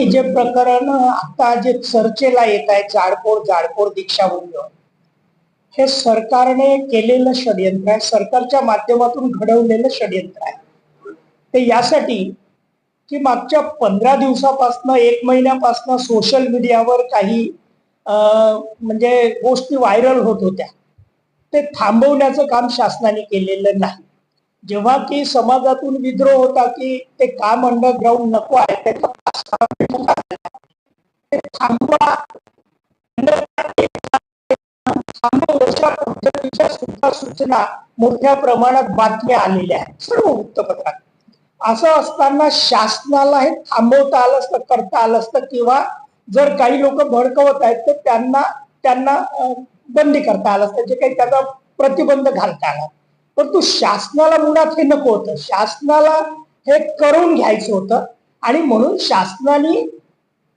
हे जे प्रकरण आता जे चर्चेला येत आहे जाडपोड जाडपोड दीक्षाभूमी हे सरकारने केलेलं षडयंत्र आहे. सरकारच्या माध्यमातून घडवलेलं षडयंत्र आहे. ते यासाठी की मागच्या पंधरा दिवसापासनं एक महिन्यापासनं सोशल मीडियावर काही अं, म्हणजे गोष्टी व्हायरल होत होत्या. ते थांबवण्याचं काम शासनाने केलेलं नाही. जेव्हा की समाजातून विद्रोह होता की ते काम अंडरग्राऊंड नको आहे त्याचा ते थांबवा पद्धतीच्या सुद्धा सूचना मोठ्या प्रमाणात बातम्या आलेल्या आहेत. सर्व वृत्तपत्रात. असं असताना शासनाला हे थांबवता आलं असतं करता आलं असतं किंवा जर काही लोक भडकवत आहेत तर त्यांना त्यांना बंदी करता आलं असतं जे काही त्याचा प्रतिबंध घालता आला. परंतु शासनाला मुळात हे नको होतं. शासनाला हे करून घ्यायचं होतं. आणि म्हणून शासनाने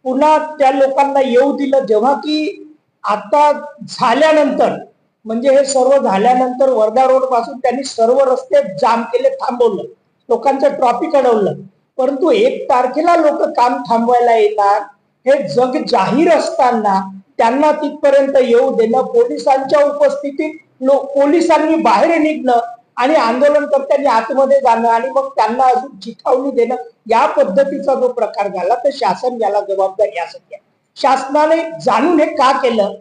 पुन्हा त्या लोकांना येऊ दिलं. जेव्हा की आता झाल्यानंतर म्हणजे हे सर्व झाल्यानंतर वर्धा रोडपासून त्यांनी सर्व रस्ते जाम केले थांबवलं. लोकांचं ट्रॉफिक अडवलं. परंतु एक तारखेला लोक काम थांबवायला येणार. हे जग जाहीर असताना त्यांना तिथपर्यंत येऊ देणं पोलिसांच्या उपस्थितीत लो- पोलिसांनी बाहेर निघणं आणि आंदोलनकर्त्यांनी आतमध्ये जाणं आणि मग त्यांना अजून चिथावणी देणं या पद्धतीचा जो प्रकार झाला तर शासन याला जबाबदारी यासाठी आहे. शासनाने जाणून हे का केलं?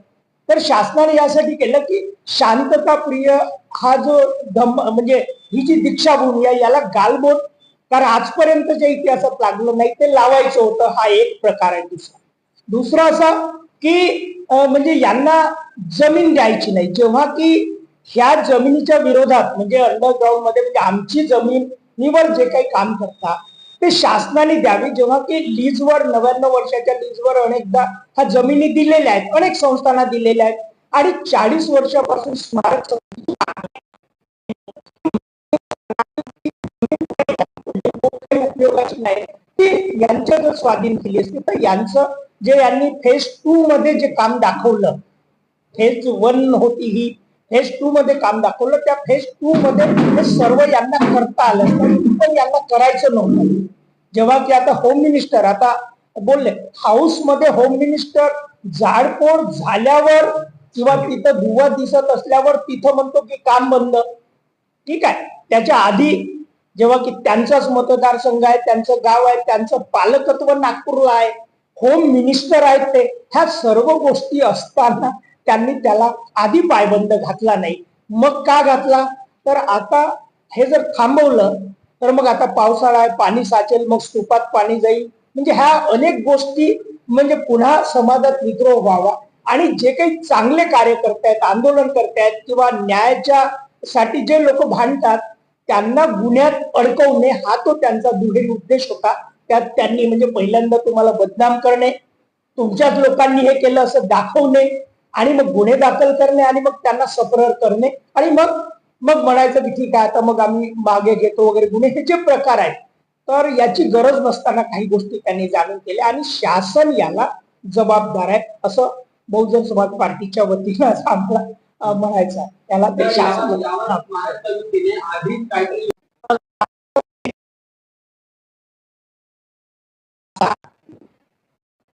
तर शासनाने यासाठी केलं की शांतता प्रिय हा जो धम्म म्हणजे ही जी दीक्षाभूमी आहे याला गालबोट कारण आजपर्यंतच्या इतिहासात लागलं नाही ते लावायचं होतं हा एक प्रकार आहे दुसरा. दुसरा असा की म्हणजे यांना जमीन द्यायची नाही. जेव्हा की ह्या जमिनीच्या विरोधात म्हणजे अंडरग्राऊंडमध्ये म्हणजे आमची जमीन जे काही काम करता ते शासनाने द्यावी. जेव्हा की लीजवर नव्याण्णव वर्षाच्या लीजवर अनेकदा ह्या जमिनी दिलेल्या आहेत अनेक संस्थांना दिलेल्या आहेत. आणि चाळीस वर्षापासून स्मारक उपयोगाची नाही. ती यांच्या जर स्वाधीन केली असती तर यांचं जे यांनी फेज टू मध्ये जे काम दाखवलं फेज वन होती ही फेज टू मध्ये काम दाखवलं. त्या फेज टू मध्ये हे सर्व यांना करता आलं पण यांना करायचं नव्हतं. जेव्हा की आता होम मिनिस्टर आता बोलले हाऊसमध्ये होम मिनिस्टर जाडपोड झाल्यावर किंवा तिथं दुवा दिसत असल्यावर तिथं म्हणतो की काम बंद. ठीक आहे. त्याच्या आधी जेव्हा की त्यांचाच मतदारसंघ आहे त्यांचं गाव आहे त्यांचं पालकत्व नागपूरला आहे होम मिनिस्टर आहेत ते. ह्या सर्व गोष्टी असताना त्यांनी त्याला आधी पायबंद घातला नाही. मग का घातला? तर आता हे जर थांबवलं तर मग आता पावसाळा आहे पाणी साचेल मग स्तूपात पाणी जाईल. म्हणजे ह्या अनेक गोष्टी म्हणजे पुन्हा समाजात विद्रोह व्हावा. आणि जे काही चांगले कार्य करतायत आंदोलन करतायत किंवा न्यायाच्या साठी जे लोक भांडतात त्यांना गुन्ह्यात अडकवणे हा तो त्यांचा दुहेरी उद्देश होता. त्यात त्यांनी म्हणजे पहिल्यांदा तुम्हाला बदनाम करणे तुमच्याच लोकांनी हे केलं असं दाखवणे आणि मग गुन्हे दाखल करणे आणि मग त्यांना सफरर करणे. आणि मग मग म्हणायचं की ठीक आहे आता मग आम्ही मागे घेतो वगैरे गुन्हे. हे जे प्रकार आहेत तर याची गरज नसताना काही गोष्टी त्यांनी जाणून केल्या आणि शासन याला जबाबदार आहे असं बहुजन समाज पार्टीच्या वतीनं असं आम्हाला म्हणायचं त्याला ते शासन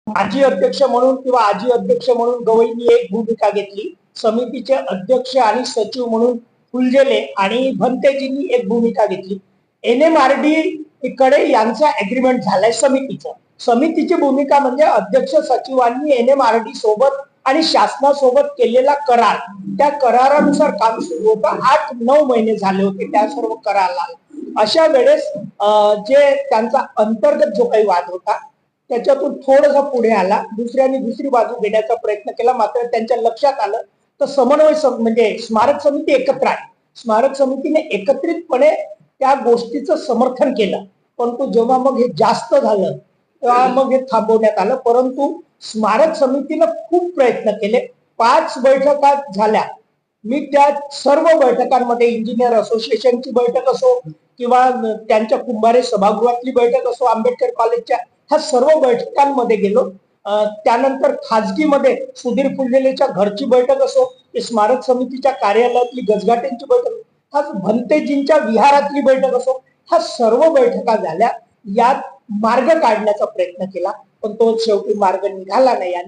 माजी अध्यक्ष म्हणून किंवा आजी अध्यक्ष म्हणून गवईंनी एक भूमिका घेतली. समितीचे अध्यक्ष आणि सचिव म्हणून फुलजेले आणि भंतेजींनी एक भूमिका घेतली. एन एम आर डी कडे यांचा अग्रीमेंट झालाय समितीचं. समितीची भूमिका म्हणजे अध्यक्ष सचिवांनी एन एम आर डी सोबत आणि शासनासोबत केलेला करार. त्या करारानुसार काम सुरू होतं. आठ नऊ महिने झाले होते त्या सर्व कराराला. अशा वेळेस जे त्यांचा अंतर्गत जो काही वाद होता त्याच्यातून थोडासा पुढे आला. दुसऱ्यांनी दुसरी बाजू घेण्याचा प्रयत्न केला. मात्र त्यांच्या लक्षात आलं तर समन्वय सम- म्हणजे स्मारक समिती एकत्र आहे. स्मारक समितीने एकत्रितपणे त्या गोष्टीचं समर्थन केलं. परंतु जेव्हा मग हे जास्त झालं तेव्हा मग हे थांबवण्यात आलं. परंतु स्मारक समितीनं खूप प्रयत्न केले. पाच बैठका झाल्या. मी त्या सर्व बैठकांमध्ये इंजिनियर असोसिएशनची बैठक असो किंवा त्यांच्या कुंभारे सभागृहातली बैठक असो आंबेडकर कॉलेजच्या ह्या सर्व बैठकांमध्ये गेलो. त्यानंतर खाजगीमध्ये सुधीर फुलझेलेच्या घरची बैठक असो की स्मारक समितीच्या कार्यालयातली गजघाटेंची बैठक हा भंतेजींच्या विहारातली बैठक असो ह्या सर्व बैठका झाल्या. यात मार्ग काढण्याचा प्रयत्न केला पण तो शेवटी मार्ग निघाला नाही. आणि